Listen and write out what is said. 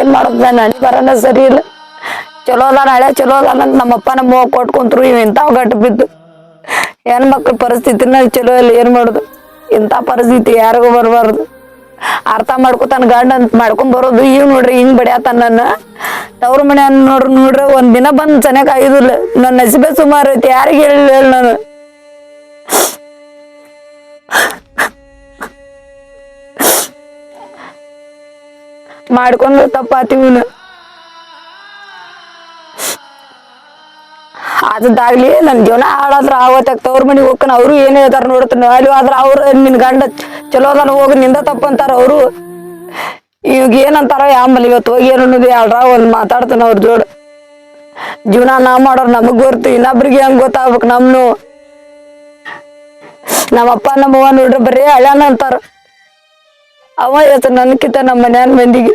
ಏನ್ ಮಾಡೋದ್ ನನ್ನ ಹಣಿ ಬರನ ಸರಿ ಇಲ್ಲ. ಚಲೋ ಅದಾನ ಹಳೆ ಚಲೋ ಅದಾನ ಅಂತ ನಮ್ಮಪ್ಪ ನಮ್ಮ ಕೊಟ್ಟು ಕುಂತ್ರು ಇವ್ ಇಂಥವ್ ಗಟ್ಟು ಬಿದ್ದು. ಹೆಣ್ಮಕ್ಳ ಪರಿಸ್ಥಿತಿನ ಚಲೋ ಇಲ್ಲ, ಏನ್ ಮಾಡೋದು? ಇಂಥ ಪರಿಸ್ಥಿತಿ ಯಾರಿಗೂ ಬರಬಾರ್ದು. ಅರ್ಥ ಮಾಡ್ಕೊತಾನ ಗಂಡ ಅಂತ ಮಾಡ್ಕೊಂಡ್ ಬರೋದು, ಇವ್ ನೋಡ್ರಿ, ಹಿಂಗ್ ಬಡಿಯತಾನ ನನ್ನ. ತವ್ರ ಮನೆ ನೋಡ್ರಿ ನೋಡ್ರಿ, ಒಂದ್ ದಿನ ಬಂದ್ ಚೆನ್ನಾಗ್ ಆಗಿದಿಲ್ಲ ನನ್ನ ನಸಿಬೆ ಸುಮಾರು ಐತಿ, ಯಾರಿಗೆ ಹೇಳಿ ಹೇಳಿ ನಾನು. ಮಾಡ್ಕೊಂಡು ತಪ್ಪಾತೀವಿ ಅದಾಗ್ಲಿ ನನ್ ಜೀವನ ಹಾಳಾದ್ರ ಆವತ್ತಾಗ ತವ್ರ ಮನೆಗೆ ಹೋಗ್ತಾನ, ಅವರು ಏನೇ ಹೇಳ್ತಾರ ನೋಡ್ತಾನ ಅಲ್ಲಿ ಆದ್ರ ಅವ್ರ, ನಿನ್ ಗಂಡ ಚಲೋ ಅದಾನ, ಹೋಗಿ ನಿಂದ ತಪ್ಪಂತಾರ ಅವರು. ಇವಾಗ ಏನಂತಾರ ಆಮೇಲೆ ಇವತ್ತು ಹೋಗಿ ಏನು ಅನ್ನೋದು ಯಾಳ್ರ ಒಂದ್ ಮಾತಾಡ್ತಾನ ಅವ್ರ ಜೋಡ. ಜೀವನ ನಾ ಮಾಡೋರು ನಮಗ್ ಗೊತ್ತು ಇನ್ನೊಬ್ರಿಗೆ ಹೆಂಗ್ ಗೊತ್ತಾಗ್ಬೇಕು ನಮ್ನು. ನಮ್ಮಪ್ಪ ನಮ್ಮವ್ವ ನೋಡ್ರಿ ಬರೀ ಅಳ್ಯಾನ ಅಂತಾರ. ಅವ ಇವತ್ತು ನನ್ಕಿಂತ ನಮ್ಮ ಮನ್ಯಾನ ಮಂದಿಗೆ